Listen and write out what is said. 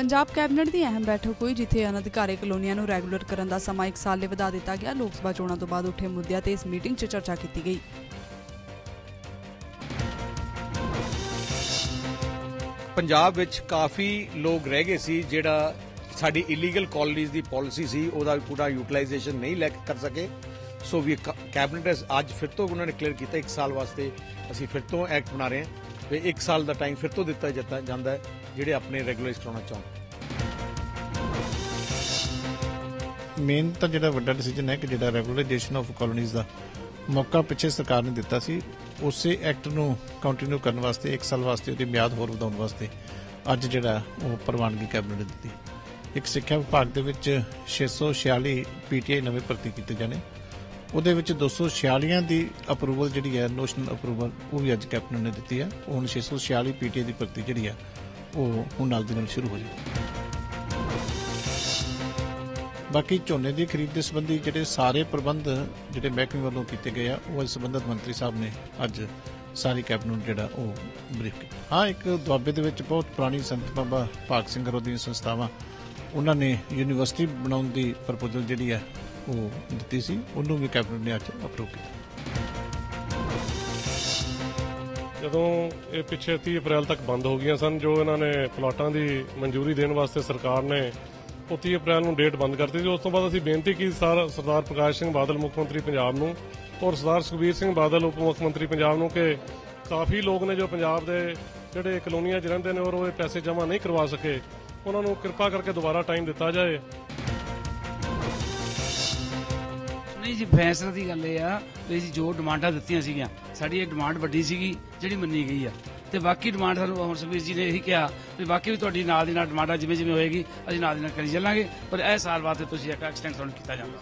Punjab cabinet ਦੀ ਅਹਿਮ ਬੈਠਕ ਹੋਈ, ਜਿੱਥੇ ਅਨਧਿਕਾਰੀ ਕਲੋਨੀਆਂ ਨੂੰ ਰੈਗੂਲਰ ਕਰਨ ਦਾ ਸਮਾਂ 1 ਸਾਲ ਲਈ ਵਧਾ ਦਿੱਤਾ ਗਿਆ। ਲੋਕ ਸਭਾ ਚੋਣਾਂ ਤੋਂ ਬਾਅਦ ਉੱਠੇ ਮੁੱਦਿਆਂ ਤੇ ਇਸ ਮੀਟਿੰਗ 'ਚ ਚਰਚਾ ਕੀਤੀ ਗਈ। ਪੰਜਾਬ ਵਿੱਚ ਕਾਫੀ ਲੋਕ ਰਹਿ ਗਏ ਸੀ, ਜਿਹੜਾ ਸਾਡੀ ਇਲੀਗਲ ਕਾਲੋਨੀਜ਼ ਦੀ ਪਾਲਿਸੀ ਸੀ, ਉਹਦਾ ਪੂਰਾ ਯੂਟਿਲਾਈਜੇਸ਼ਨ ਨਹੀਂ ਲੈ ਕਰ ਸਕੇ। ਸੋ ਵੀ ਕੈਬਨਿਟ ਅੱਜ ਫਿਰ ਤੋਂ ਉਹਨਾਂ ਨੇ ਕਲੀਅਰ ਕੀਤਾ, ਇੱਕ ਸਾਲ ਵਾਸਤੇ ਅਸੀਂ ਫਿਰ ਤੋਂ ਐਕਟ ਬਣਾ ਰਹੇ ਹਾਂ। ਤੇ ਇੱਕ ਸਾਲ ਦਾ ਟਾਈਮ ਫਿਰ ਤੋਂ ਦਿੱਤਾ ਜਾਂਦਾ- ਹੈ, ਜਿਹੜੇ ਆਪਣੇ ਰੈਗੂਲਰਾਈਜ਼ ਕਰਾਉਣਾ ਚਾਹੁੰਦੇ ਮੇਨ ਤਾਂ ਜਿਹੜਾ ਵੱਡਾ ਡਿਸੀਜਨ ਹੈ ਕਿ ਜਿਹੜਾ ਰੈਗੂਲਰਾਈਜੇਸ਼ਨ ਆਫ ਕਾਲੋਨੀਜ਼ ਦਾ ਮੌਕਾ ਪਿੱਛੇ ਸਰਕਾਰ ਨੇ ਦਿੱਤਾ ਸੀ, ਉਸੇ ਐਕਟ ਨੂੰ ਕੰਟੀਨਿਊ ਕਰਨ ਵਾਸਤੇ 1 ਸਾਲ ਵਾਸਤੇ ਉਹਦੀ ਮਿਆਦ ਹੋਰ ਵਧਾਉਣ ਵਾਸਤੇ ਅੱਜ ਜਿਹੜਾ ਉਹ ਪ੍ਰਵਾਨਗੀ ਕੈਬਨਿਟ ਨੇ ਦਿੱਤੀ। ਇੱਕ ਸਿੱਖਿਆ ਵਿਭਾਗ ਦੇ ਵਿੱਚ 646 ਪੀਟੀਆਈ ਨਵੇਂ ਭਰਤੀ ਕੀਤੇ ਜਾਣੇ। ਉਹਦੇ ਵਿੱਚ 246 ਦੀ ਅਪਰੂਵਲ ਜਿਹੜੀ ਹੈ ਨੋਸ਼ਨਲ ਅਪਰੂਵਲ ਉਹ ਵੀ ਅੱਜ ਕੈਪਟਨ ਨੇ ਦਿੱਤੀ ਹੈ। ਉਹ ਹੁਣ 646 ਪੀਟੀਆਈ ਦੀ ਭਰਤੀ ਜਿਹੜੀ ਹੈ, ਉਹ ਹੁਣ ਨਾਲ ਦੀ ਨਾਲ ਸ਼ੁਰੂ ਹੋ ਜਾਏਗੀ ਬਾਕੀ ਝੋਨੇ ਦੀ ਖਰੀਦ ਦੇ ਸੰਬੰਧੀ ਜਿਹੜੇ ਸਾਰੇ ਪ੍ਰਬੰਧ ਜਿਹੜੇ ਮਹਿਕਮੇ ਵੱਲੋਂ ਕੀਤੇ ਗਏ ਆ, ਉਹ ਅੱਜ ਸੰਬੰਧਤ ਮੰਤਰੀ ਸਾਹਿਬ ਨੇ ਅੱਜ ਸਾਰੀ ਕੈਬਨਿਟ ਜਿਹੜਾ ਉਹ ਬਰੀਫ ਕੀਤਾ। ਹਾਂ, ਇੱਕ ਦੁਆਬੇ ਦੇ ਵਿੱਚ ਬਹੁਤ ਪੁਰਾਣੀ ਸੰਤ ਬਾਬਾ ਭਾਗ ਸਿੰਘ ਹਰੋ ਦੀਆਂ ਸੰਸਥਾਵਾਂ, ਉਹਨਾਂ ਨੇ ਯੂਨੀਵਰਸਿਟੀ ਬਣਾਉਣ ਦੀ ਪ੍ਰਪੋਜ਼ਲ ਜਿਹੜੀ ਹੈ ਉਹ ਦਿੱਤੀ ਸੀ, ਉਹਨੂੰ ਵੀ ਕੈਬਨਿਟ ਨੇ ਅੱਜ ਅਪਰੂਵ ਕੀਤਾ। ਜਦੋਂ ਇਹ ਪਿੱਛੇ 30 ਅਪ੍ਰੈਲ ਤੱਕ ਬੰਦ ਹੋ ਗਈਆਂ ਸਨ, ਜੋ ਇਹਨਾਂ ਨੇ ਪਲਾਟਾਂ ਦੀ ਮਨਜ਼ੂਰੀ ਦੇਣ ਵਾਸਤੇ ਸਰਕਾਰ ਨੇ ਉਹ 30 ਅਪ੍ਰੈਲ ਨੂੰ ਡੇਟ ਬੰਦ ਕਰਤੀ ਸੀ, ਉਸ ਤੋਂ ਬਾਅਦ ਅਸੀਂ ਬੇਨਤੀ ਕੀਤੀ ਸਰਦਾਰ ਪ੍ਰਕਾਸ਼ ਸਿੰਘ ਬਾਦਲ, ਮੁੱਖ ਮੰਤਰੀ ਪੰਜਾਬ ਨੂੰ ਔਰ ਸਰਦਾਰ ਸੁਖਬੀਰ ਸਿੰਘ ਬਾਦਲ, ਉਪ ਮੁੱਖ ਮੰਤਰੀ ਪੰਜਾਬ ਨੂੰ ਕਿ ਕਾਫੀ ਲੋਕ ਨੇ ਜੋ ਪੰਜਾਬ ਦੇ ਜਿਹੜੇ ਕਲੋਨੀਆਂ 'ਚ ਰਹਿੰਦੇ ਨੇ ਔਰ ਉਹ ਪੈਸੇ ਜਮ੍ਹਾਂ ਨਹੀਂ ਕਰਵਾ ਸਕੇ, ਉਹਨਾਂ ਨੂੰ ਕਿਰਪਾ ਕਰਕੇ ਦੁਬਾਰਾ ਟਾਈਮ ਦਿੱਤਾ ਜਾਏ। ਨਹੀਂ ਜੀ, ਫੈਸਲਾ ਦੀ ਗੱਲ ਇਹ ਆ ਵੀ ਅਸੀਂ ਜੋ ਡਿਮਾਂਡਾਂ ਦਿੱਤੀਆਂ ਸੀਗੀਆਂ, ਸਾਡੀ ਇਹ ਡਿਮਾਂਡ ਵੱਡੀ ਸੀਗੀ, ਜਿਹੜੀ ਮੰਨੀ ਗਈ ਆ। ਤੇ ਬਾਕੀ ਡਿਮਾਂਡ ਸਾਨੂੰ ਹੁਣ ਸੁਖਬੀਰ ਜੀ ਨੇ ਇਹੀ ਕਿਹਾ ਵੀ ਬਾਕੀ ਵੀ ਤੁਹਾਡੀ ਨਾਲ ਦੀ ਨਾਲ ਡਿਮਾਂਡਾਂ ਜਿਵੇਂ ਜਿਵੇਂ ਹੋਏਗੀ, ਅਸੀਂ ਨਾਲ ਦੀ ਨਾਲ ਕਰੀ ਚੱਲਾਂਗੇ। ਪਰ ਇਹ ਸਾਲ ਬਾਅਦ ਤੇ ਤੁਸੀਂ ਇੱਕ ਐਕਸਟੈਂਡ ਤੁਹਾਨੂੰ ਕੀਤਾ ਜਾਂਦਾ